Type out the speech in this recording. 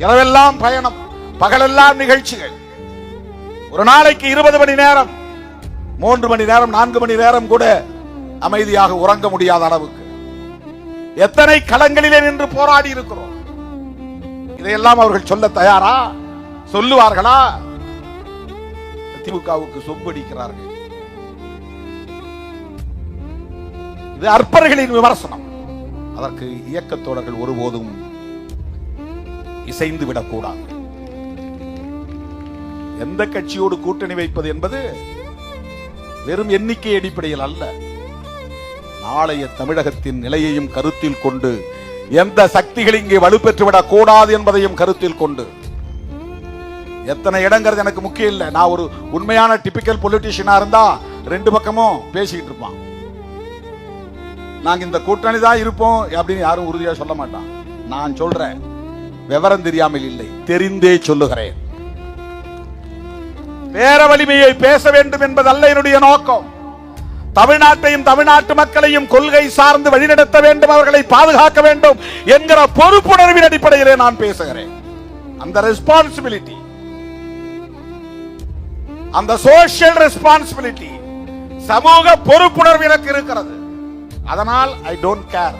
இரவெல்லாம் பயணம் பகலெல்லாம் நிகழ்ச்சிகள். ஒரு நாளைக்கு இருபது மணி நேரம் மூன்று மணி நேரம் நான்கு மணி நேரம் கூட அமைதியாக உறங்க முடியாத அளவுக்கு. எத்தனை களங்களிலே நின்று போராடி இருக்கிறோம். இதையெல்லாம் அவர்கள் சொல்ல தயாரா? சொல்லுவார்களா? திமுகவுக்கு சொம்படிக்கிறார்கள். இது அற்பர்களின் விமர்சனம். அதற்கு இயக்கத்தோடர்கள் ஒருபோதும் இசைந்து விடக்கூடாது. எந்த கட்சியோடு கூட்டணி வைப்பது என்பது வெறும் எண்ணிக்கை அடிப்படையில் அல்ல. நாளைய தமிழகத்தின் நிலையையும் கருத்தில் கொண்டு எந்த சக்திகள் இங்கே வலுப்பெற்றுவிடக் கூடாது என்பதையும் கருத்தில் கொண்டு. எத்தனை இடங்கிறது எனக்கு முக்கியம் இல்லை. நான் ஒரு உண்மையான டிபிக்கல் பொலிட்டிஷியனா இருந்தா ரெண்டு பக்கமும் பேசிக்கிட்டு இருப்பான். நாங்க இந்த கூட்டணி தான் இருப்போம் அப்படின்னு யாரும் உறுதியா சொல்ல மாட்டான். நான் சொல்றேன். விவரம் தெரியாமல் இல்லை. தெரிந்தே சொல்லுகிறேன். பேர வலிமையை பேச வேண்டும் என்பதல்ல என்னுடைய நோக்கம். தமிழ்நாட்டையும் தமிழ்நாட்டு மக்களையும் கொள்கை சார்ந்து வழிநடத்த வேண்டும் அவர்களை பாதுகாக்க வேண்டும் என்கிற பொறுப்புணர்வின் அடிப்படையிலே நான் பேசுகிறேன். அந்த ரெஸ்பான்சிபிலிட்டி அந்த சோசியல் ரெஸ்பான்சிபிலிட்டி சமூக பொறுப்புணர்வு எனக்கு இருக்கிறது. அதனால் ஐ டோன்ட் கேர்